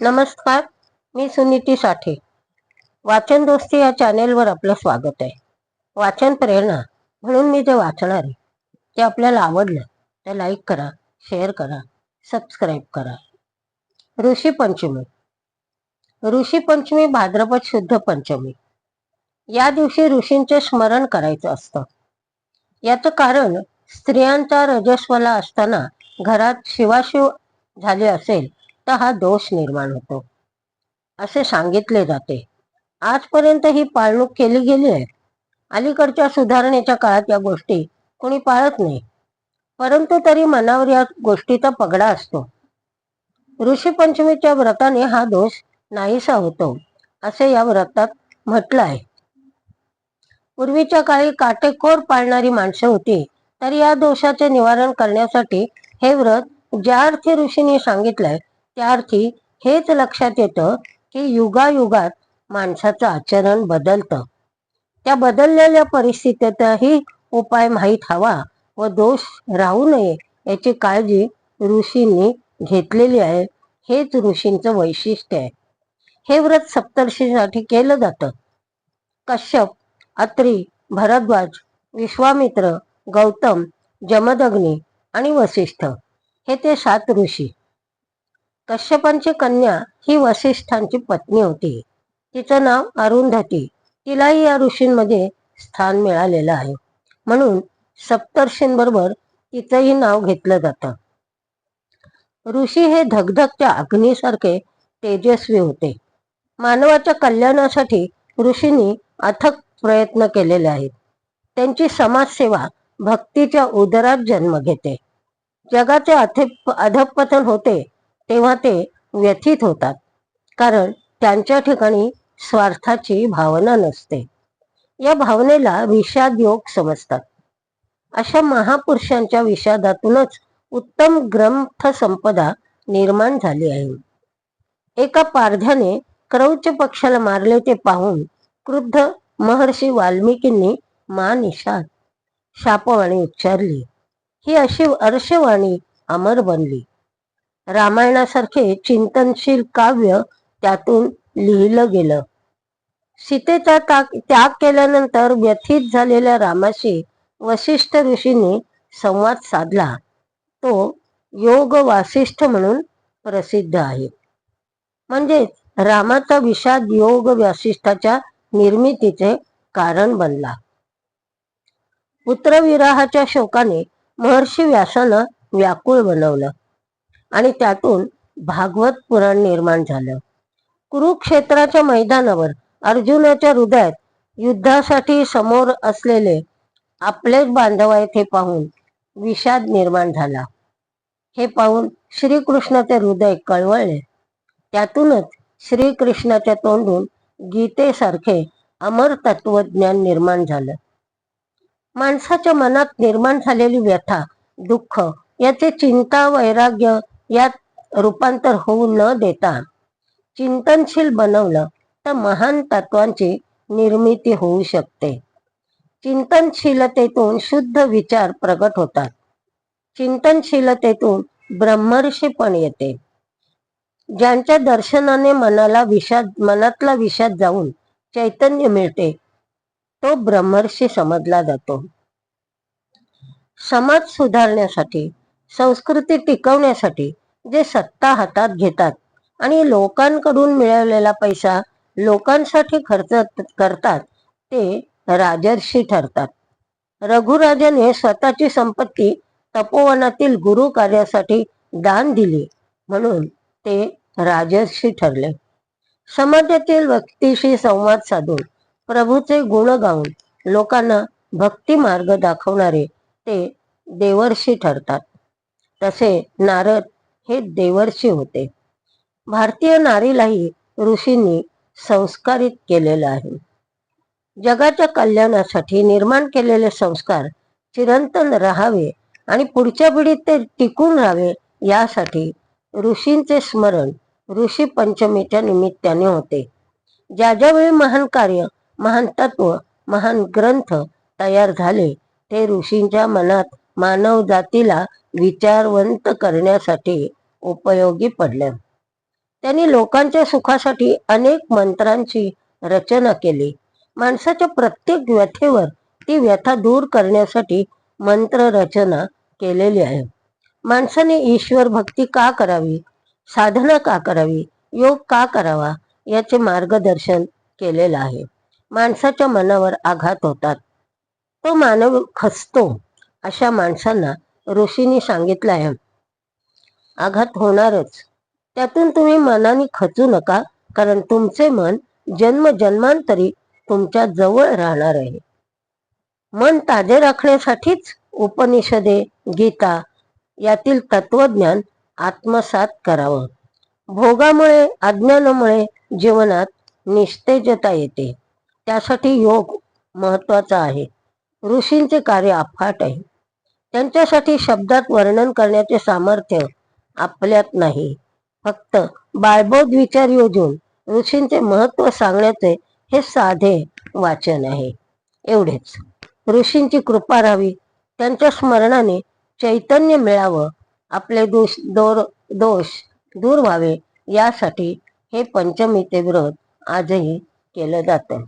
नमस्कार मी सुनीती साठे. वाचन दोस्ती या चॅनेलवर आपलं स्वागत आहे. वाचन प्रेरणा म्हणून मी जे वाचणार आहे ते आपल्याला आवडलं तर लाईक करा शेअर करा सबस्क्राईब करा. ऋषी पंचमी. ऋषी पंचमी भाद्रपद शुद्ध पंचमी. या दिवशी ऋषींचे स्मरण करायचं असतं. याचं कारण स्त्रियांचा रजस्वला असताना घरात शिवाशिव झाले असेल तर हा दोष निर्माण होतो. असे सांगितले जाते. आजपर्यंत ही पाळणूक केली गेली आहे. अलीकडच्या सुधारणेच्या काळात या गोष्टी कोणी पाळत नाही. परंतु तरी मनावर या गोष्टीचा पगडा असतो. ऋषी पंचमीच्या व्रताने हा दोष नाहीसा होतो असे या व्रतात म्हटलं आहे. पूर्वीच्या काळी काटेकोर पाळणारी माणसं होती तर या दोषाचे निवारण करण्यासाठी हे व्रत ज्या अर्थी ऋषीने सांगितलंय त्यार्थी हेच लक्षात येतं की युगायुगात माणसाचं आचरण बदलतं. त्या बदललेल्या परिस्थितीतही उपाय माहीत हवा व दोष राहू नये याची काळजी ऋषींनी घेतलेली आहे. हेच ऋषींचं वैशिष्ट्य आहे. हे व्रत सप्तर्षीसाठी केलं जातं. कश्यप अत्री भरद्वाज विश्वामित्र गौतम जमदग्नी आणि वसिष्ठ हे ते सात ऋषी. कश्यपांची कन्या ही वसिष्ठांची पत्नी होती. तिचं नाव अरुंधती. तिलाही या ऋषींमध्ये स्थान मिळालेलं आहे. म्हणून सप्तर्षींबरोबर तिचंही नाव घेतलं जातं. ऋषी हे धगधगच्या अग्नीसारखे तेजस्वी होते. मानवाच्या कल्याणासाठी ऋषींनी अथक प्रयत्न केलेले आहेत. त्यांची समाजसेवा भक्तीच्या उदरात जन्म घेते. जगाचे अथे अधपतन होते. तेव्हा ते व्यथित होतात. कारण त्यांच्या ठिकाणी स्वार्थाची भावना नसते. या भावनेला विषाद योग समजतात. अशा महापुरुषांच्या विषादातूनच उत्तम ग्रंथ संपदा निर्माण झाली आहे. एका पारध्याने क्रौच पक्षाला मारले ते पाहून क्रुद्ध महर्षी वाल्मिकींनी मा निषाद शापवाणी उच्चारली. ही अशी अर्शवाणी अमर बनली. रामायणासारखे चिंतनशील काव्य त्यातून लिहिलं गेलं. सीतेचा त्याग केल्यानंतर व्यथित झालेल्या रामाशी वशिष्ठ ऋषींनी संवाद साधला. तो योग वासिष्ठ म्हणून प्रसिद्ध आहे. म्हणजेच रामाचा विषाद योग वासिष्ठाच्या निर्मितीचे कारण बनला. पुत्रविराहाच्या शोकाने महर्षी व्यासानं व्याकुळ बनवलं. आणि त्यातून भागवत पुराण निर्माण झालं. कुरुक्षेत्राच्या मैदानावर अर्जुनाच्या हृदयात युद्धासाठी समोर असलेले आपलेच बांधव आहेत हे पाहून विषाद निर्माण झाला. हे पाहून श्रीकृष्णाचे हृदय कळवळले. त्यातूनच श्रीकृष्णाच्या तोंडून गीतेसारखे अमर तत्वज्ञान निर्माण झालं. माणसाच्या मनात निर्माण झालेली व्यथा दुःख याचे चिंता वैराग्य यात रूपांतर होऊ न देता चिंतनशील बनवलं तर महान तत्वांची निर्मिती होऊ शकते. चिंतनशीलतेतून शुद्ध विचार प्रगट होतात. चिंतनशीलतेतून ब्रह्मर्षी पण येते. ज्यांच्या दर्शनाने मनाला विषाद मनातला विषाद जाऊन चैतन्य मिळते तो ब्रह्मर्षी समजला जातो. समाज सुधारण्यासाठी संस्कृती टिकवण्यासाठी जे सत्ता हातात घेतात आणि लोकांकडून मिळवलेला पैसा लोकांसाठी खर्च करतात ते राजर्षी ठरतात. रघुराजाने स्वतःची संपत्ती तपोवनातील गुरु कार्यासाठी दान दिली म्हणून ते राजर्षी ठरले. समाजातील व्यक्तीशी संवाद साधून प्रभूचे गुण गाऊन लोकांना भक्ती मार्ग दाखवणारे ते देवर्षी ठरतात. तसे नारद हे देवर्षी होते. भारतीय नारीलाही ऋषींनी संस्कारित केलेलं आहे. जगाच्या कल्याणासाठी निर्माण केलेले संस्कार चिरंतन राहावे आणि पुढच्या पिढीत ते टिकून राहावे यासाठी ऋषींचे स्मरण ऋषी पंचमीच्या निमित्ताने होते. ज्या ज्यावेळी महान कार्य महान तत्व महान ग्रंथ तयार झाले ते ऋषींच्या मनात मानव जातीला विचारवंत करण्यासाठी उपयोगी पडल्या. त्यांनी लोकांच्या सुखासाठी अनेक मंत्रांची रचना केली. माणसाच्या प्रत्येक व्यथेवर ती व्यथा दूर करण्यासाठी मंत्र रचना केलेली आहे. माणसाने ईश्वर भक्ती का करावी? साधना का करावी? योग का करावा? याचे मार्गदर्शन केलेलं आहे. माणसाच्या मनावर आघात होतात. तो मानव खसतो. अशा माणसांना ऋषींनी सांगितलं आहे. आघात होणारच. त्यातून तुम्ही मनाने खचू नका कारण तुमचे मन जन्म जन्मांतरी तुमच्या जवळ राहणार आहे. मन ताजे राखण्यासाठीच उपनिषदे गीता यातील तत्वज्ञान आत्मसात करावं. भोगामुळे अज्ञानामुळे जीवनात निस्तेजता येते. त्यासाठी योग महत्त्वाचा आहे. ऋषींचे कार्य अफाट आहे. त्यांच्यासाठी शब्दात वर्णन करण्याचे सामर्थ्य आपल्यात नाही. फक्त बाळबोध विचार योजून ऋषींचे महत्त्व सांगण्याचे हे साधे वाचन आहे. एवढेच. ऋषींची कृपा राहावी त्यांच्या स्मरणाने चैतन्य मिळावं आपले दोष दोर दोष दूर व्हावे यासाठी हे पंचमी ते व्रत आजही केलं जातं.